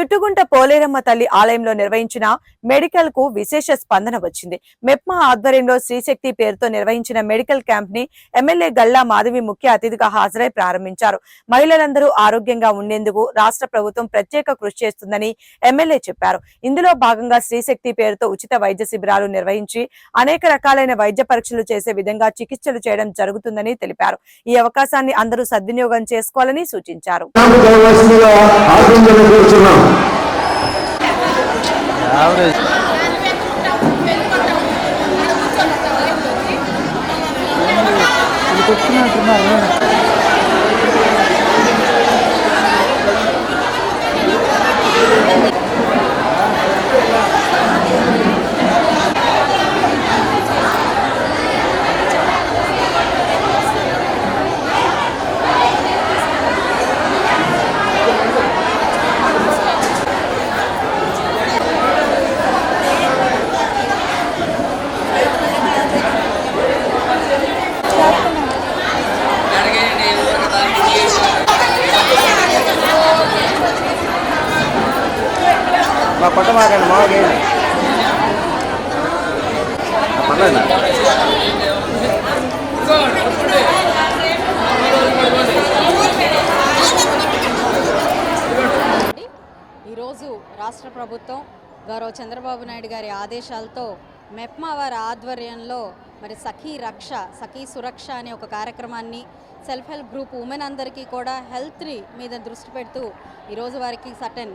చుట్టుగుంట పోలేరమ్మ తల్లి ఆలయంలో నిర్వహించిన మెడికల్కు విశేష స్పందన వచ్చింది. మెప్మా ఆధ్వర్యంలో శ్రీశక్తి పేరుతో నిర్వహించిన మెడికల్ క్యాంప్ని ఎమ్మెల్యే గల్లా మాధవి ముఖ్య అతిథిగా హాజరై ప్రారంభించారు. మహిళలందరూ ఆరోగ్యంగా ఉండేందుకు రాష్ట్ర ప్రభుత్వం ప్రత్యేక కృషి చేస్తుందని ఎమ్మెల్యే చెప్పారు. ఇందులో భాగంగా శ్రీశక్తి పేరుతో ఉచిత వైద్య శిబిరాలు నిర్వహించి అనేక రకాలైన వైద్య పరీక్షలు చేసే విధంగా చికిత్సలు చేయడం జరుగుతుందని తెలిపారు. ఈ అవకాశాన్ని అందరూ సద్వినియోగం చేసుకోవాలని సూచించారు. 啊，对对对。మా కొట్ట మాకండి మాకే పర్లేదు ఈరోజు రాష్ట్ర ప్రభుత్వం గౌరవ చంద్రబాబు నాయుడు గారి ఆదేశాలతో మెప్మా వారి ఆధ్వర్యంలో మరి సఖీ రక్ష సఖీ సురక్ష అనే ఒక కార్యక్రమాన్ని సెల్ఫ్ హెల్ప్ గ్రూప్ ఉమెన్ అందరికీ కూడా హెల్త్ మీద దృష్టి పెడుతూ ఈరోజు వారికి సటన్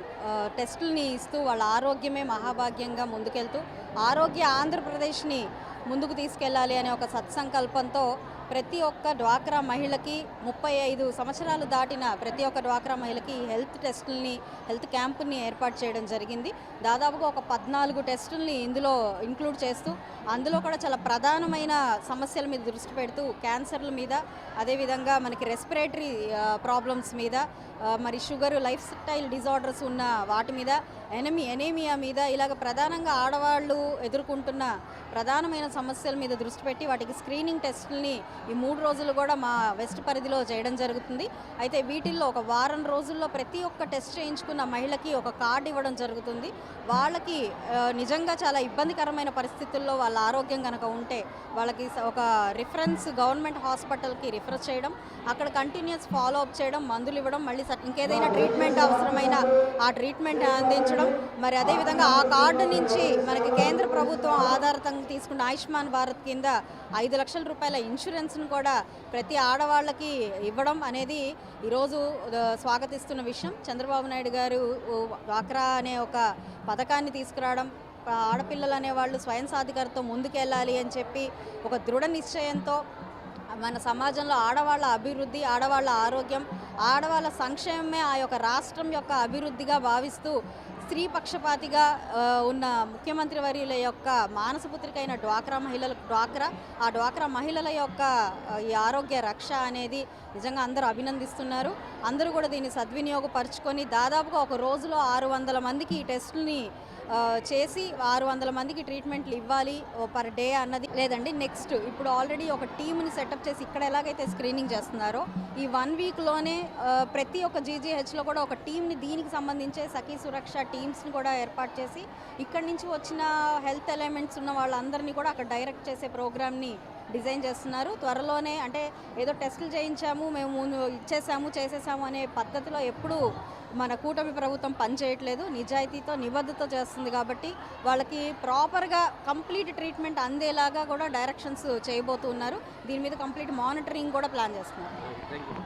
టెస్టుల్ని ఇస్తూ వాళ్ళ ఆరోగ్యమే మహాభాగ్యంగా ముందుకెళ్తూ ఆరోగ్య ఆంధ్రప్రదేశ్ని ముందుకు తీసుకెళ్ళాలి అనే ఒక సత్సంకల్పంతో ప్రతి ఒక్క డ్వాక్రా మహిళకి ముప్పై ఐదు సంవత్సరాలు దాటిన ప్రతి ఒక్క డ్వాక్రా మహిళకి హెల్త్ టెస్టుల్ని హెల్త్ క్యాంపుని ఏర్పాటు చేయడం జరిగింది. దాదాపుగా ఒక పద్నాలుగు టెస్టుల్ని ఇందులో ఇంక్లూడ్ చేస్తూ అందులో కూడా చాలా ప్రధానమైన సమస్యల మీద దృష్టి పెడుతూ క్యాన్సర్ల మీద అదేవిధంగా మనకి రెస్పిరేటరీ ప్రాబ్లమ్స్ మీద మరి షుగర్ లైఫ్ స్టైల్ డిజార్డర్స్ ఉన్న వాటి మీద ఎనమి ఎనేమియా మీద ఇలాగ ప్రధానంగా ఆడవాళ్ళు ఎదుర్కొంటున్న ప్రధానమైన సమస్యల మీద దృష్టి పెట్టి వాటికి స్క్రీనింగ్ టెస్టుల్ని ఈ మూడు రోజులు కూడా మా వెస్ట్ పరిధిలో చేయడం జరుగుతుంది. అయితే వీటిల్లో ఒక వారం రోజుల్లో ప్రతి ఒక్క టెస్ట్ చేయించుకున్న మహిళకి ఒక కార్డు ఇవ్వడం జరుగుతుంది. వాళ్ళకి నిజంగా చాలా ఇబ్బందికరమైన పరిస్థితుల్లో వాళ్ళ ఆరోగ్యం కనుక ఉంటే వాళ్ళకి ఒక రిఫరెన్స్ గవర్నమెంట్ హాస్పిటల్కి రిఫర్ చేయడం అక్కడ కంటిన్యూస్ ఫాలో అప్ చేయడం మందులు ఇవ్వడం మళ్ళీ ఇంకేదైనా ట్రీట్మెంట్ అవసరమైన ఆ ట్రీట్మెంట్ అందించడం. మరి అదేవిధంగా ఆ కార్డు నుంచి మనకి కేంద్ర ప్రభుత్వం ఆధారితంగా తీసుకున్న ఆయుష్మాన్ భారత్ కింద ఐదు లక్షల రూపాయల ఇన్సూరెన్స్ను కూడా ప్రతి ఆడవాళ్ళకి ఇవ్వడం అనేది ఈరోజు స్వాగతిస్తున్న విషయం. చంద్రబాబు నాయుడు గారు డ్వాక్రా అనే ఒక పథకాన్ని తీసుకురావడం ఆడపిల్లలు అనేవాళ్ళు స్వయం సాధికారతో ముందుకెళ్ళాలి అని చెప్పి ఒక దృఢ నిశ్చయంతో మన సమాజంలో ఆడవాళ్ళ అభివృద్ధి ఆడవాళ్ళ ఆరోగ్యం ఆడవాళ్ళ సంక్షేమమే ఆ యొక్క రాష్ట్రం యొక్క అభివృద్ధిగా భావిస్తూ స్త్రీ పక్షపాతిగా ఉన్న ముఖ్యమంత్రి వర్యుల యొక్క మానసపుత్రిక అయిన డ్వాక్రా మహిళల డ్వాక్రా ఆ డ్వాక్రా మహిళల యొక్క ఈ ఆరోగ్య రక్ష అనేది నిజంగా అందరూ అభినందిస్తున్నారు. అందరూ కూడా దీన్ని సద్వినియోగపరుచుకొని దాదాపుగా ఒక రోజులో ఆరు వందల మందికి ఈ టెస్టుని చేసి ఆరు వందల మందికి ట్రీట్మెంట్లు ఇవ్వాలి పర్ డే అన్నది. లేదండి నెక్స్ట్ ఇప్పుడు ఆల్రెడీ ఒక టీంని సెటప్ చేసి ఇక్కడ ఎలాగైతే స్క్రీనింగ్ చేస్తున్నారో ఈ వన్ వీక్లోనే ప్రతి ఒక్క జీజీహెచ్లో కూడా ఒక టీంని దీనికి సంబంధించే సఖీ సురక్ష టీమ్స్ని కూడా ఏర్పాటు చేసి ఇక్కడి నుంచి వచ్చిన హెల్త్ ఎలిమెంట్స్ ఉన్న వాళ్ళందరినీ కూడా అక్కడ డైరెక్ట్ చేసే ప్రోగ్రామ్ని డిజైన్ చేస్తున్నారు. త్వరలోనే అంటే ఏదో టెస్టులు చేయించాము మేము ఇచ్చేసాము చేసేసాము అనే పద్ధతిలో ఎప్పుడూ మన కూటమి ప్రభుత్వం పనిచేయట్లేదు నిజాయితీతో నిబద్ధత చేస్తుంది కాబట్టి వాళ్ళకి ప్రాపర్గా కంప్లీట్ ట్రీట్మెంట్ అందేలాగా కూడా డైరెక్షన్స్ చేయబోతున్నారు. దీని మీద కంప్లీట్ మానిటరింగ్ కూడా ప్లాన్ చేస్తున్నారు